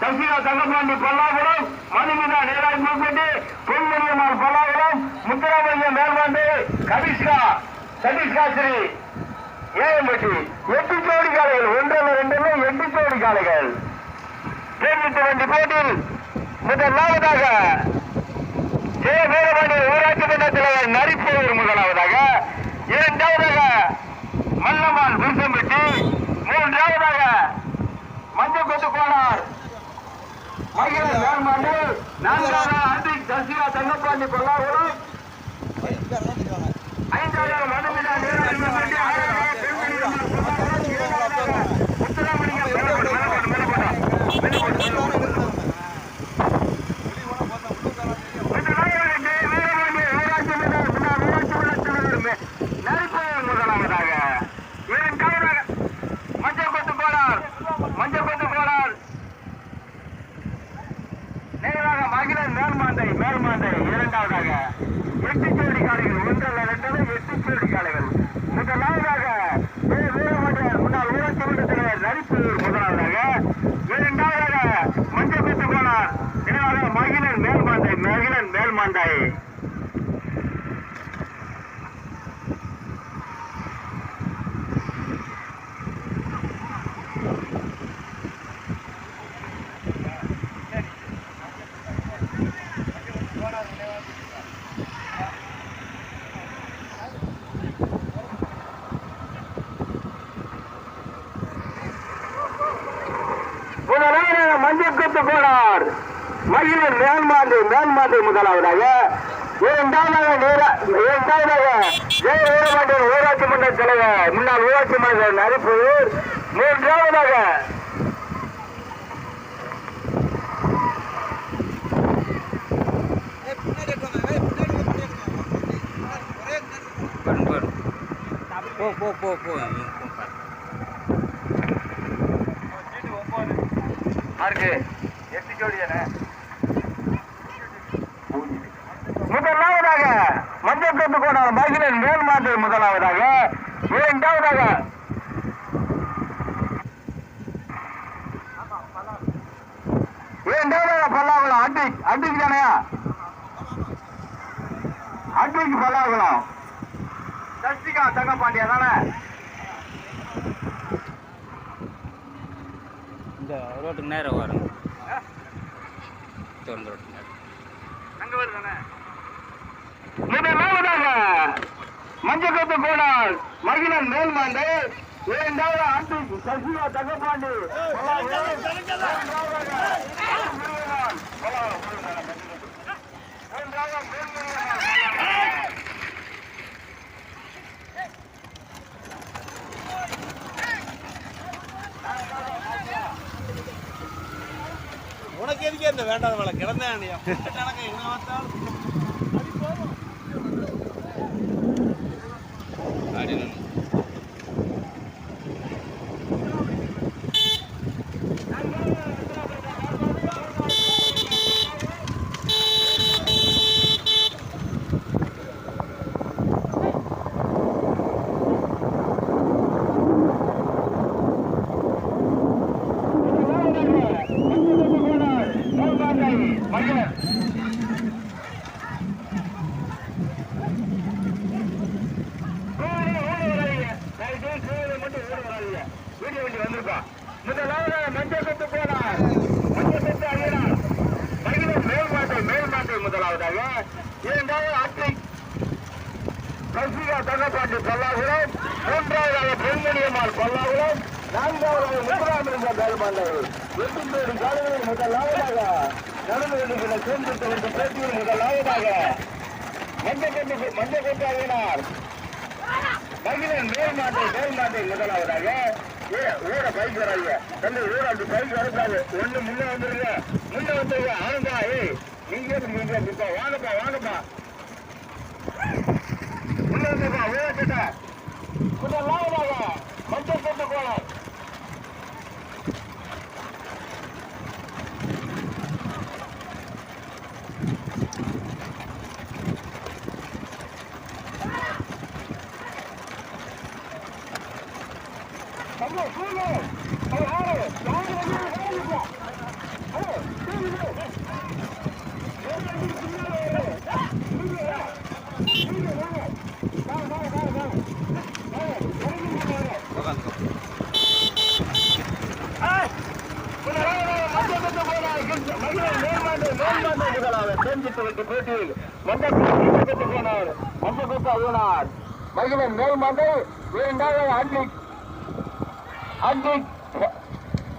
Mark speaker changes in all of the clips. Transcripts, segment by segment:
Speaker 1: சசிகா தங்கப்பாண்டி பல்லாபுரம் மதுமிதா நேராஜ் மூப்பட்டி பொன்முடியம்மாள் பல்லாபுரம் முத்துராமலிங்க மேல்மாண்டை கபிஷ்கா சதீஷ்கா ஸ்ரீ ஏஎம்பட்டி எட்டு ஜோடி காலைகள் ஒன்றில் ரெண்டுல எட்டு ஜோடி காலைகள் தேர்ந்தெடுத்த வண்டி போட்டியில் முதலாவதாக ஜெய வீரபாண்டி ஊராட்சி மன்றத்தில் தலைவர் நரிப்பவர் முதலாவதாக இரண்டாவதாக மல்லம்மாள் புருஷம்பட்டி மூன்றாவதாக மஞ்சள் கொத்து கோனார் மகிழன் வேல்மாண்டு நான்காவதாக அன்றிக் சசிகா தங்கப்பாண்டி கொல்லாபுரம் ஐந்தாவது மனுமிதா நேராஜ் மூப்பட்டி ஆறாவதாக பெண்மணி அம்மாள் கொல்லாபுரம் ஏழாவதாக முத்துராமலிங்கம் மேலப்பட்டு மேலப்பட்டு மேலப்பட்டு மேலப்பட்டு மகிழன் மேல்மாண்டை மகிழன் மேல்மாண்டை முதலாவதாக மஞ்சள் கொத்து போனார் மகிழன் மேல்மாண்டு முதலாவதாக இரண்டாவதாக நேரா இரண்டாவதாக ஜெய வீரபாண்டியன் ஊராட்சி மன்ற தலைவர் முன்னாள் ஊராட்சி மன்ற நரிப்பூர் மூன்றாவதாக
Speaker 2: போ போ போ போ
Speaker 1: மார்க்கு எட்டு ஜோடி தானே முதலாவதாக கொத்து போனார் மகிழன் மேல்மாண்டு முதலாவதாக இரண்டாவதாக. இரண்டாவதாக பல்லாகுளம் அட்டிக் அட்டிக் தானையா? அட்டிக் பல்லாகுளம் சஸ்திகா தங்கப்பாண்டியா தானே?
Speaker 2: இந்த ரோட்டுக்கு நேரம் வரும் திறந்த ரோட்டுக்கு நேரம்
Speaker 1: அங்க வருதானே முதலாவதாக மஞ்சள் கோனால் மகிழன் மேல்மாண்டு இரண்டாவது ஆண்டு சசிகா தங்கப்பாண்டி.
Speaker 3: உனக்கு எதுக்கே இந்த வேண்டாத வேலை? கிடந்தேன் என்ன பார்த்தாலும்
Speaker 2: ஆடி நின்னு.
Speaker 1: மகிழன் வீடியோ வண்டி வந்திருக்கா முதலாவது மஞ்சள் கொத்து போனார் மஞ்சள் கொத்து அழியனார் மகிழன் மேல்மாட்டை மேல்மாட்டை முதலாவதாக இரண்டாவது ஆட்சிக் சசிகா தங்கப்பாண்டி பல்லாகுளம் மூன்றாவதாக பெண்மணியம்மாள் பல்லாகுளம் நான்காவதாக முத்துராமலிங்கம் மேல்மாண்டவர் எட்டு பேரும் காலையில் முதலாவதாக நடந்து கொண்டிருக்கிற தேர்ந்தெடுத்த பேட்டியில் முதலாவதாக மஞ்சள் கொண்டு மகிழன் மேல் மாட்டை மேல் மாட்டை முதலாவதாக ஏ ஊர பைக் வராங்க தந்தை ஊர அப்படி பைக் வரக்கூடாது ஒண்ணு முன்ன வந்துருங்க. முன்ன வந்துருங்க ஆனந்தா ஏய் நீங்க நீங்க வாங்கப்பா வாங்கப்பா. முன்ன வந்துருப்பா ஊர கிட்ட முதலாவதாக மஞ்சள் போட்டு போலாம் மகிழன் மேல் மந்தை இரண்டாவது அட்லிக் அட்லிக்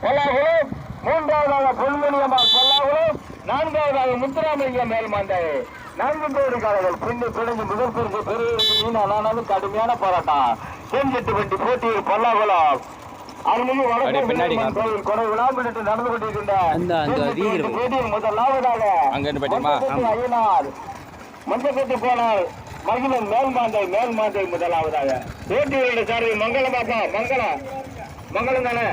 Speaker 1: பொல்லாகுளம் மூன்றாவதாக பொன்மணியம்மாள் பொல்லாகுளம் நான்காவதாக முத்துராமலிங்கம் மேல் மந்தை நான்கு பேருக்காரர்கள் பின்னு பிடிஞ்சு முதல் பிரிஞ்சு பெரிய மீன் ஆனாலும் கடுமையான போராட்டம். செஞ்சிட்டு வண்டி போட்டியில் பொல்லாகுளம்
Speaker 2: பின்னாடி அந்த- அந்த
Speaker 1: முதலாவதாக
Speaker 2: அங்க இருந்து
Speaker 1: ஐயனார் மஞ்சக்கட்டு போனார் மகிழன் மேல் மாந்தை மேல் மாந்தை முதலாவதாக. போட்டியோட சாரி மங்களம் பாப்பா மங்களம். மங்களம் தானே?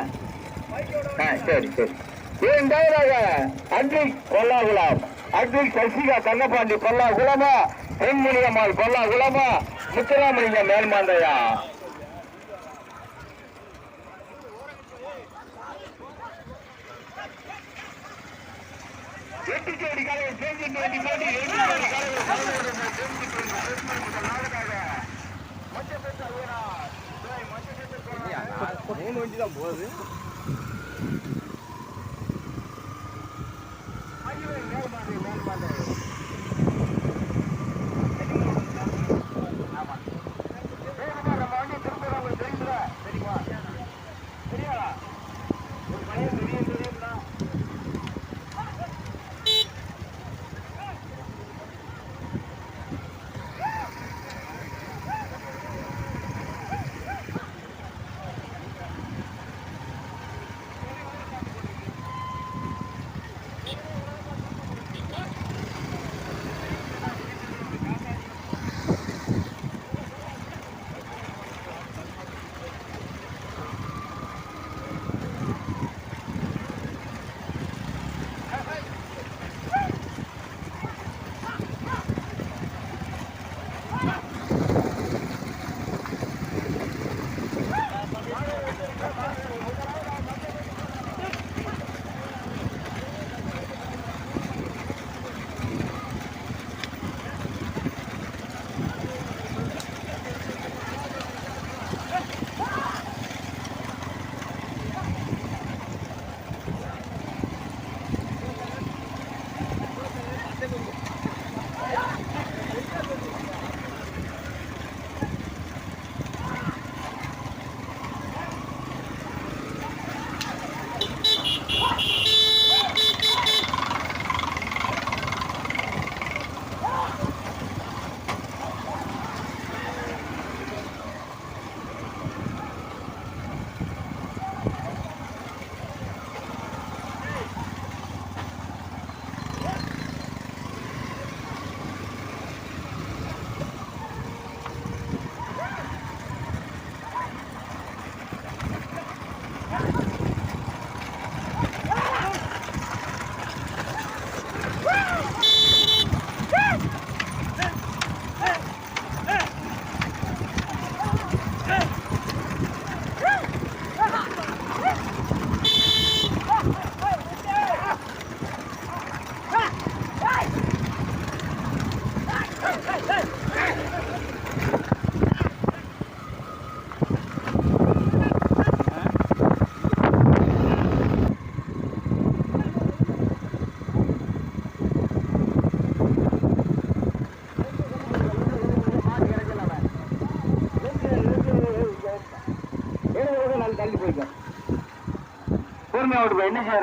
Speaker 1: சரி சரி. இரண்டாவதாக பொல்லா குலாம் அட்ரிக் சசிகா கண்ணபாண்டி பொல்லா குலமா பெண்மணியம்மாள் பொல்லா குலமா முத்துராமலிங்கம் மேல் மாந்தையா எட்டு ஜோடி காலையில் சேர்ந்து வண்டி போட்டி எட்டு ஜோடி காலையில்
Speaker 3: மூணு வண்டி தான் போகுது
Speaker 1: தள்ளி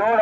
Speaker 1: ರೋಡ್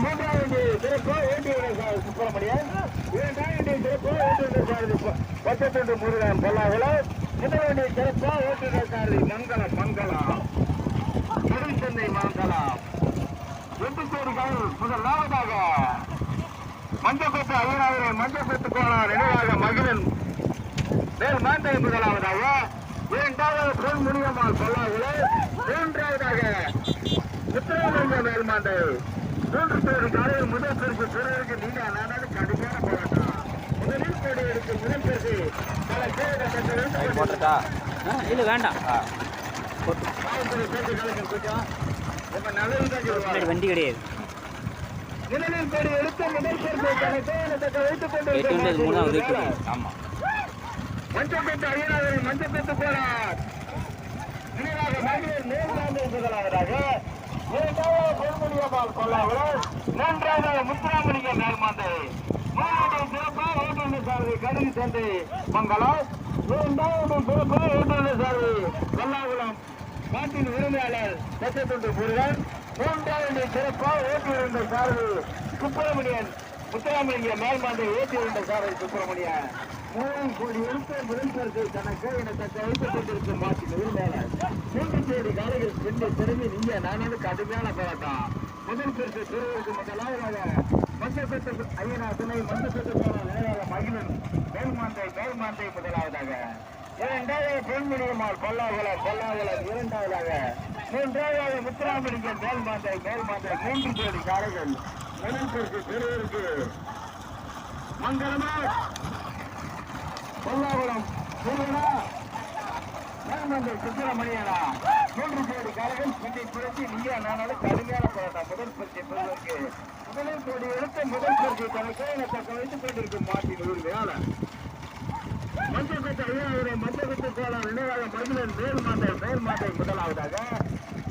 Speaker 1: மூன்றாவது சிறப்பு வேண்டிய சுப்பிரமணியன் இரண்டாவது முருகன் பொல்லாவில முதலுடைய சிறப்பா ஓட்டுநர் மங்களம் மங்களம் திருச்சென்னை மங்களம் வெட்டுச்சேரிகள் முதலாவதாக மஞ்சப்பட்டு ஐயனாவிரை மஞ்சப்பட்டு கோளார் நினைவாக மகிழன் மேல் மாந்தை முதலாவதாக இரண்டாவது பொன் முனியம்மாள் பொல்லாவில மூன்றாவதாக உத்தரவிலிங்க மேல் மாந்தை மூன்று பேர் காலையில் முதல் பரிசு பெறுவதற்கு நீங்க நானும் கடுமையான போராட்டம். முதலில் கோடி எடுத்து முதல் பரிசு பல பேர்
Speaker 2: போட்டுட்டா?
Speaker 4: இல்லை வேண்டாம்.
Speaker 1: கொஞ்சம்.
Speaker 4: வண்டி கிடையாது. மூணாவது
Speaker 2: ஆமாம்
Speaker 1: மஞ்சப்பட்டு ஐயனாவின் மஞ்சப்பட்டு போனார். நினைவாக மகளிர் மேல்நாடு முதலாவதாக இரண்டாவது பொன்முடியம்மாள் கொல்லாவில் மூன்றாவது முத்துராமலிங்க மேல்மாந்தை மூன்றாவது சிறப்பு ஓட்டுநர் சாரதி கடுகு சந்தை மங்களம் இரண்டாவது சிறப்பு ஓட்டுநர் சாரதி கொல்லாகுளம் நாட்டின் உரிமையாளர் சட்டத்தொண்டு முருகன். மூன்றாவது சிறப்பாக ஓட்டுநர் சாரதி சுப்பிரமணியன். முத்துராமலிங்க மேல்மாந்தை ஓட்டுநர் சாரதி சுப்பிரமணியன். மூணு கோடி எழுத்து முதல் தனக்கு கணக்கு எனக்கு வைத்துக் கொண்டிருக்கும் மாற்றின் உரிமையாளர். மூன்று கோடி காலையில் சென்று திரும்பி நீங்க நானே கடுமையான போராட்டம். முதல் பரிசு பெறுவதற்கு முதலாவதாக மஞ்சப்பட்டு ஐயனா துணை மஞ்சப்பட்டு போன நேராக மகிழன். மேல்மாந்தை மேல்மாந்தை முதலாவதாக. இரண்டாவது பொன்முடியம்மாள் பொல்லாகுளம் பொல்லாகுளம் இரண்டாவதாக. மூன்றாவது முத்துராமலிங்கம் மேல்மாந்தை மேல்மாந்தை மூன்று கோடி காரைகள். முதல் பெருவருக்கு பெறுவதற்கு மங்களமா பொல்லாகுளம் முருகனா மேல்மந்தை சுப்பிரமணியனா? மூன்று கோடி காரைகள் பின்னை புரட்சி நீயா நானாலும் கடுமையான போராட்டம். முதல் பரிசை பெறுவதற்கு முதலில் கோடி எடுத்த முதல் பரிசை தனக்கு தக்க வைத்துக் கொண்டிருக்கும் மாட்டின் ஒரு வேலை மஞ்சப்பட்டு ஐயாவுடைய மஞ்சப்பட்டு கோலம் நினைவாக மகிழன் மேல்மாந்தை மேல்மாந்தை முதலாவதாக.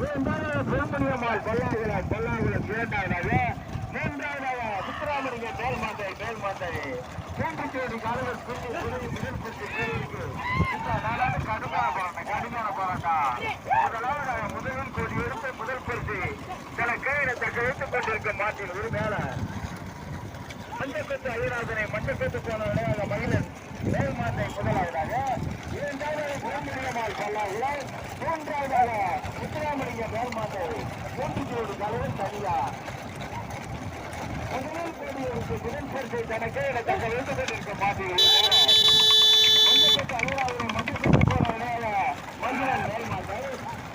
Speaker 1: இரண்டாவது பெருமணியம்மாள் பொல்லாகுளம் பொல்லாகுளம் இரண்டாவதாக. மூன்றாவதாக முத்துராமலிங்க மேல்மாந்தை மேல்மாந்தை மூன்று கோடி காலங்கள் பின்னி புரிந்து முதல் பரிசு பெறுவதற்கு கடுமையான போராட்டம் கடுமையான போராட்டம். முதலாவதாக முதலில் கோடி முதல் பரிசு சில கையில தக்க வைத்துக் கொண்டிருக்கும் மாட்டின் ஒரு மேலே. மஞ்சப்பட்டு ஐயராஜனை மஞ்சப்பட்டு போன விளையாட மகிழன் மேல்மாந்தை முதலாவதாக இரண்டாவது குழந்தைகள் பல்லாவிலால் மூன்றாவதாக முத்துராமலிங்க மேல்மாந்தை மூன்று கோடி தலைவர் தனியார் முதலில் கோடியோருக்கு முதல் தனக்கு தக்க வைத்துக் கொண்டிருக்கும் மாட்டில் மஞ்சப்பட்டு ஐயராஜனை மஞ்சப்பட்டு போன விளையாட மகிழன்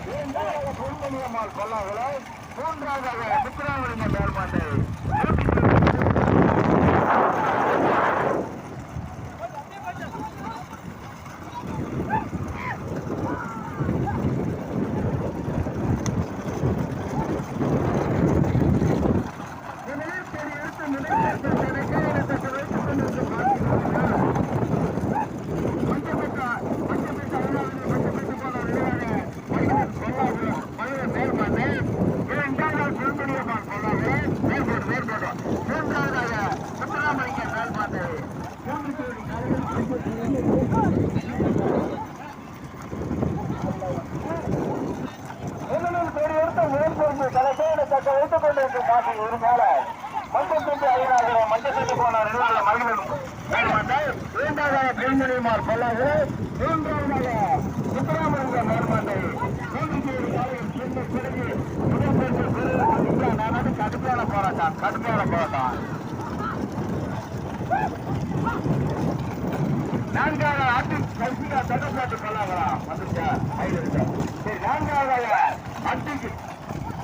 Speaker 1: இரண்டாவது பொன்மணியம்மாள் பல்லாவிலால் மூன்றாவதாக முத்துராமலிங்க மேல்மாந்தை மஞ்சள் ஐயராக மஞ்சள் சட்டை போன நிர்வாக இரண்டாவதாக பெண்மணிமார் பொல்லாது மூன்றாவதாக முத்துராமலிங்க மேல்மாட்டை மூன்று காலையில் பிறகு முதல் கடுமையான போராட்டம் கடுமையான போராட்டம். நான்காவது ஆட்டு கல்வியா தடுப்பாட்டு கொள்ளாங்களா வந்துச்சா சரி நான்காவது ஆட்டுக்கு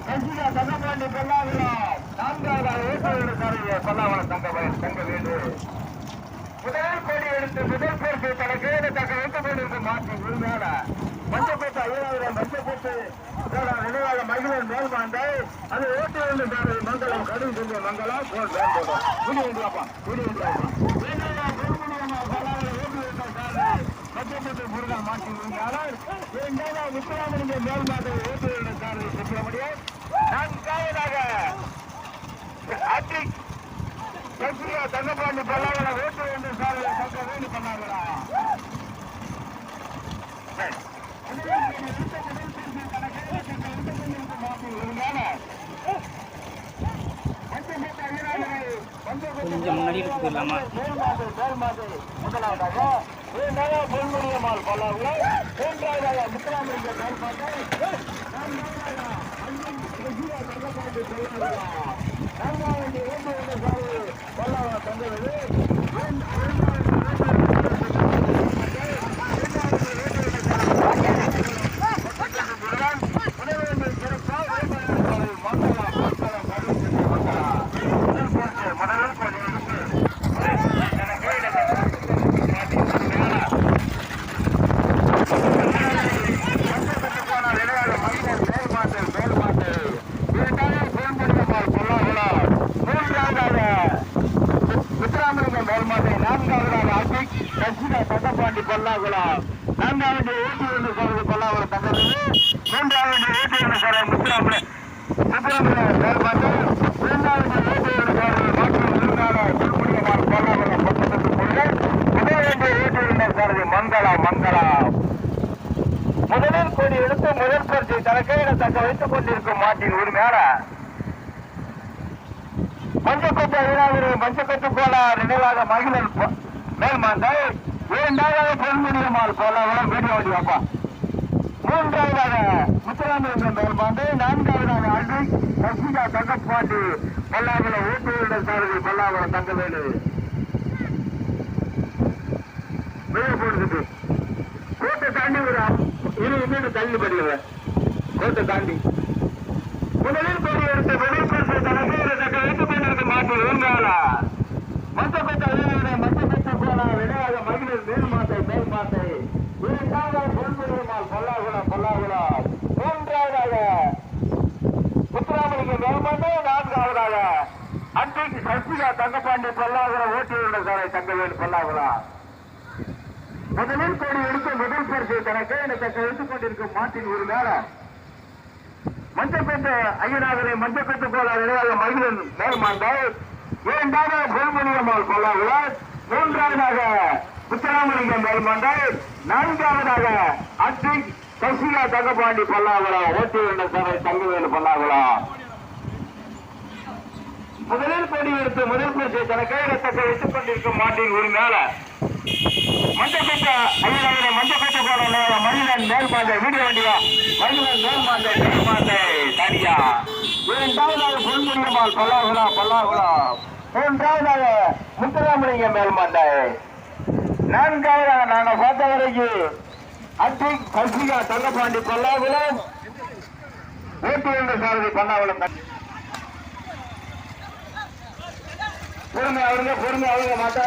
Speaker 1: கல்வியா தடுப்பாட்டு கொள்ளாங்களா நான்காவது ஏற்பாடு சாலையை கொள்ளாவளம் தங்க வயல் தங்க வீடு முதல் கோடி எடுத்து முதல் பேருக்கு தனக்கு தக்க வைக்க மாற்றி உரிமையான மஞ்சப்பேட்டை ஐயாயிரம் மஞ்சப்பேட்டை நினைவாக மகிழன் மேல்மாண்டை. அது ஓட்டு வேண்டும் சார் மங்களம் கடும் சொல்லுவோம் மங்களம் போல் வேண்டும் குடி வந்துடாப்பா குடி வந்துடாப்பா மத்தியப்பட்டு முருகன் மாற்றி இருந்தாலும் இரண்டாவது முத்துராமலிங்க மேல்மாட்டை ஓட்டு வேண்டும் சார் சுப்பிரமணியன் நான்காவதாக தங்கப்பாண்டி பல்லாவல ஓட்டு வேண்டும் சார் பண்ணாங்களா
Speaker 4: கொஞ்சம் முன்னாடி எடுத்து போயிடலாமா
Speaker 1: முதலாவதாக இரண்டாவது பொன்முடியம்மாள் பல்லாவல மூன்றாவதாக முத்துராமலிங்க மேல்மாட்டை ஒன்று ஒன்று சாலையில் சார் பல்லாவல தங்கவேலு மேல்மாட்டை நான்காவதாக அபிக் ரசிகா சட்டப்பாண்டி கொல்லாகுளம். நான்காவது ஊட்டி ஒன்று சொல்றது கொல்லாகுளம் தங்கவேலு மூன்றாவது ஊட்டி ஒன்று சொல்ற முத்துராமல. முத்துராமன் மேல்மாட்டை இரண்டாவது ஊட்டி ஒன்று சொல்றது மாற்று விருந்தாளர் திருப்பணியமார் கொல்லாகுளம் பக்கத்துக்கு கொள்கை. முதலாவது ஊட்டி ஒன்று சொல்றது மங்களா மங்களா. முதலில் கோடி எடுத்து முதல் பரிசை தனக்கையிட தக்க வைத்துக் கொண்டிருக்கும் மாட்டின் உரிமையாளர் மஞ்சக்கொத்து ஐநாவிலே மஞ்சக்கொத்து போல நினைவாக மகிழன் ப- மேல்மாந்தை இரண்டாவது பொன்முடியம்மாள் போலவளம் வீடியோ ஓடி வாப்பா மூன்றாவதாக முத்துராமலிங்கம் மேல்மாந்தை நான்காவதாக அல்வி சசிகா தங்கப்பாண்டி பல்லாவளம் ஊட்டுவிட சாரதி பல்லாவளம் தங்கவேலு. வெளியே போடுறது கோட்டை தாண்டி ஒரு இருபது மீட்டர் தள்ளி படிக்கிறேன் கோட்டை தாண்டி. முதலில் கோடி எடுத்து முதல் பரிசு தனக்கு தக்க வைத்துக் மாட்டு இருந்தாளா மத்தப்பட்ட அலுவலக மத்தப்பட்ட போனா விளையாட மகளிர் மேல் மாட்டை மேல் மாட்டை. இரண்டாவது பொல்லாகுளம் பொல்லாகுளம். மூன்றாவதாக நான்காவதாக அன்றைக்கு சசிகா தங்கப்பாண்டி பொல்லாகுளம் ஓட்டியுள்ள சாலை தங்கவேல் பொல்லாகுளம். முதலில் கோடி எடுத்து முதல் பரிசு தனக்கு தக்க வைத்துக் கொண்டிருக்கும் மாட்டின் ஒரு நேரம் மஞ்சப்பேட்டை ஐயனாகரை மஞ்சப்பேட்டை போல நினைவாக மகிழன் மேல்மாண்டாய் இரண்டாவது பொன்முனியம்மாள் கொள்ளாவிழார் மூன்றாவதாக முத்தராமலிங்கம் மேல்மாண்டாய் நான்காவதாக அத்தி சசிகா தங்கபாண்டி பல்லாகுளா ஓட்டி என்ற சபை தங்கவேலு பல்லாகுளா முதலில் கொடி எடுத்து முதல் பரிசை தனக்கை ரத்தத்தை வைத்துக் கொண்டிருக்கும் மாட்டின் உரிமையாளர் மஞ்சப்பேட்டை ஐயனாகரை மஞ்சப்பேட்டை போல நினைவாக மேல் மேல்மாண்டை வீடியோ வண்டியா? மகிழன் மேல்மாண்டை மேல்மாண்டை தனியா? இரண்டாவதாக பொன்முடியம்மாள் பல்லாகுளா பல்லாகுளா மூன்றாவதாக முத்துராமலிங்கம் மேல்மாண்டை நான்காவதாக நாங்க பார்த்த வரைக்கும் அத்தி கசிகா தங்கப்பாண்டி பல்லாகுளம் ஓட்டு என்ற சாரதி பண்ணாகுளம் பொறுமை அவருங்க பொறுமை அவங்க மாட்டா.